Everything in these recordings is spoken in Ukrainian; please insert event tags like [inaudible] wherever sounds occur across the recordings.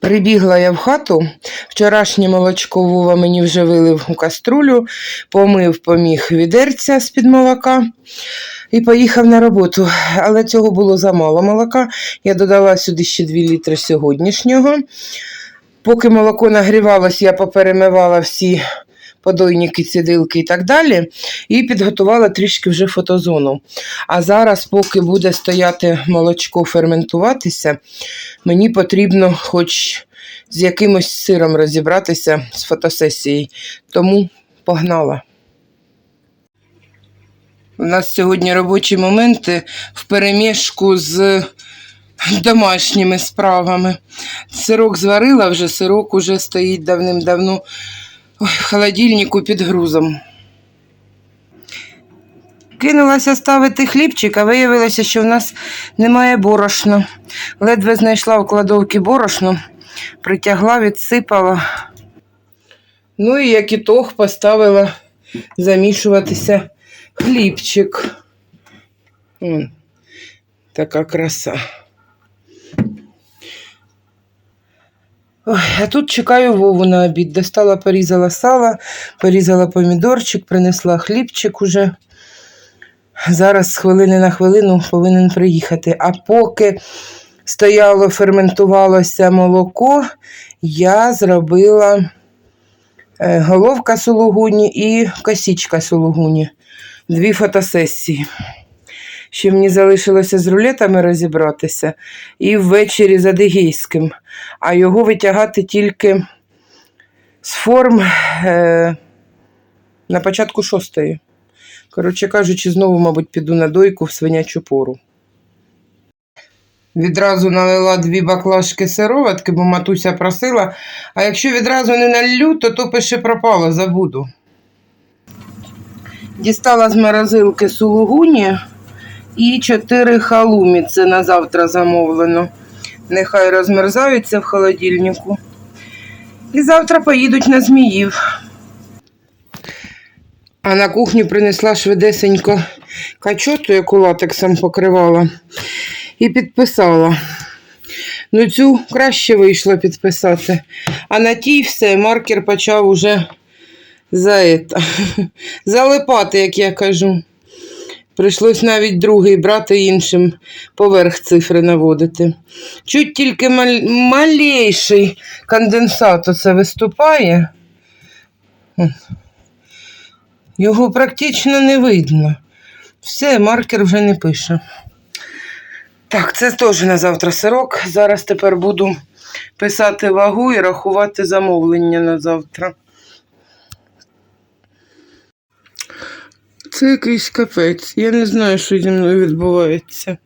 Прибігла я в хату. Вчорашнє молочко Вова мені вже вилив у каструлю, помив, поміг відерця з-під молока і поїхав на роботу. Але цього було замало молока. Я додала сюди ще 2 літри сьогоднішнього. Поки молоко нагрівалось, я поперемивала всі подойники, цідилки і так далі, і підготувала трішки вже фотозону. А зараз, поки буде стояти молочко ферментуватися, мені потрібно хоч з якимось сиром розібратися з фотосесією. Тому погнала. У нас сьогодні робочі моменти в перемішку з домашніми справами. Сирок зварила вже, сирок уже стоїть давним-давно в холодильнику під грузом. Кинулася ставити хлібчик, а виявилося, що в нас немає борошна. Ледве знайшла в кладовці борошно, притягла, відсипала. Ну і як ітог поставила замішуватися хлібчик. Така краса. Ой, а тут чекаю Вову на обід. Достала, порізала сало, порізала помідорчик, принесла хлібчик уже. Зараз з хвилини на хвилину повинен приїхати. А поки стояло, ферментувалося молоко, я зробила е, головка сулугуні і косічка сулугуні. Дві фотосесії. Ще мені залишилося з рулетами розібратися і ввечері з адигейським, а його витягати тільки з форм е, на початку шостої. Коротше кажучи, знову, мабуть, піду на дойку в свинячу пору. Відразу налила дві баклажки сироватки, бо матуся просила, а якщо відразу не налью, то то пише пропало, забуду. Дістала з морозилки сулугуні і чотири халумі. Це на завтра замовлено. Нехай розмерзаються в холодильнику. І завтра поїдуть на зміїв. А на кухню принесла швидесенько качоту, яку латексом покривала, і підписала. Ну, цю краще вийшло підписати. А на тій все маркер почав уже за ета, [laughs] залипати, як я кажу. Прийшлось навіть другий брати іншим поверх цифри наводити. Чуть тільки мал... малейший конденсат оце виступає. Його практично не видно. Все, маркер вже не пише. Так, це теж на завтра сирок. Зараз тепер буду писати вагу і рахувати замовлення на завтра. Це якийсь капець. Я не знаю, що зі мною відбувається.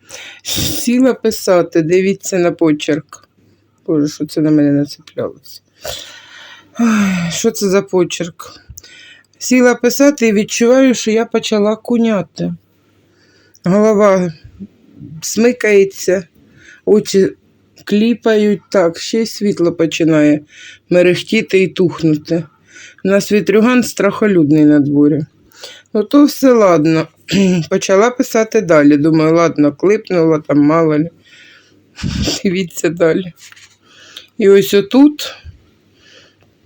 Сіла писати, дивіться на почерк. Боже, що це на мене нацеплялося. Що це за почерк? Сіла писати і відчуваю, що я почала куняти. Голова смикається, очі кліпають так, ще й світло починає мерехтіти і тухнути. У нас вітрюган страхолюдний на дворі. Ну, то все ладно. [clears throat] Почала писати далі. Думаю, ладно, клипнула там мало ли. [laughs] Дивіться далі. І ось отут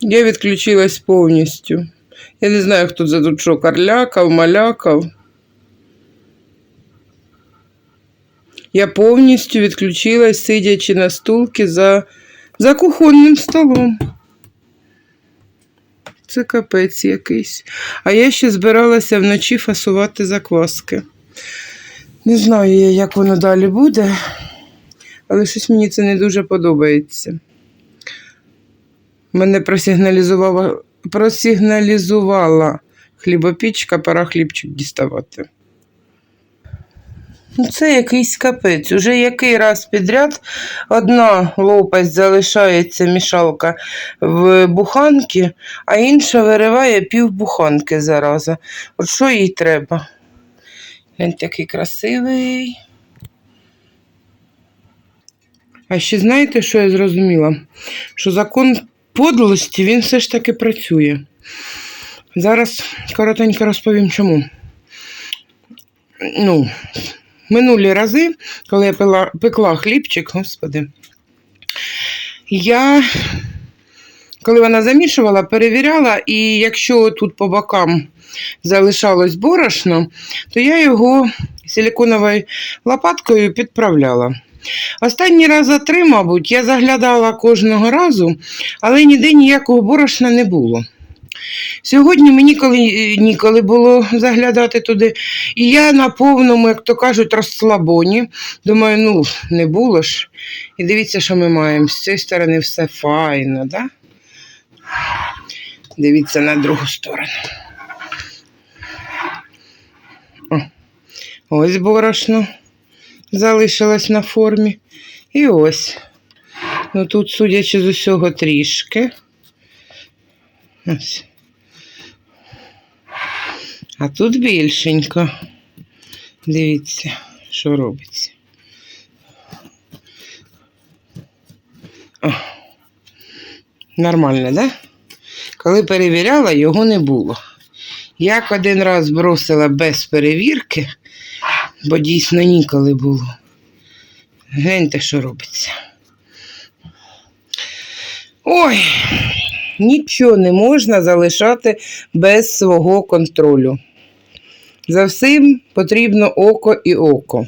я відключилась повністю. Я не знаю, хто це тут що, карлякав, малякав. Я повністю відключилась, сидячи на стулці за, за кухонним столом. Це капець якийсь. А я ще збиралася вночі фасувати закваски. Не знаю я, як воно далі буде, але щось мені це не дуже подобається. Мене просигналізувала, просигналізувала хлібопічка, пора хлібчик діставати. Ну, Це якийсь капець. Уже який раз підряд одна лопасть залишається мішалка в буханки, а інша вириває пів буханки зараза. От що їй треба? Він такий красивий. А ще знаєте, що я зрозуміла? Що закон подлості він все ж таки працює. Зараз коротенько розповім чому. Ну, минулі рази, коли я пила, пекла хлібчик, господи, я, коли вона замішувала, перевіряла, і якщо тут по бокам залишалось борошно, то я його силиконовою лопаткою підправляла. Останні рази три, мабуть, я заглядала кожного разу, але ніде ніякого борошна не було. Сьогодні мені коли, ніколи було заглядати туди, і я на повному, як то кажуть, розслабоні. Думаю, ну, не було ж. І дивіться, що ми маємо. З цієї сторони все файно, да? Дивіться на другу сторону. О, ось борошно залишилось на формі. І ось. Ну тут, судячи з усього, трішки. Ось. А тут більшенько. Дивіться, що робиться. О. Нормально, да? Коли перевіряла, його не було. Як один раз бросила без перевірки, бо дійсно ніколи було. Гляньте, що робиться. Ой, нічого не можна залишати без свого контролю. За всім потрібно око і око.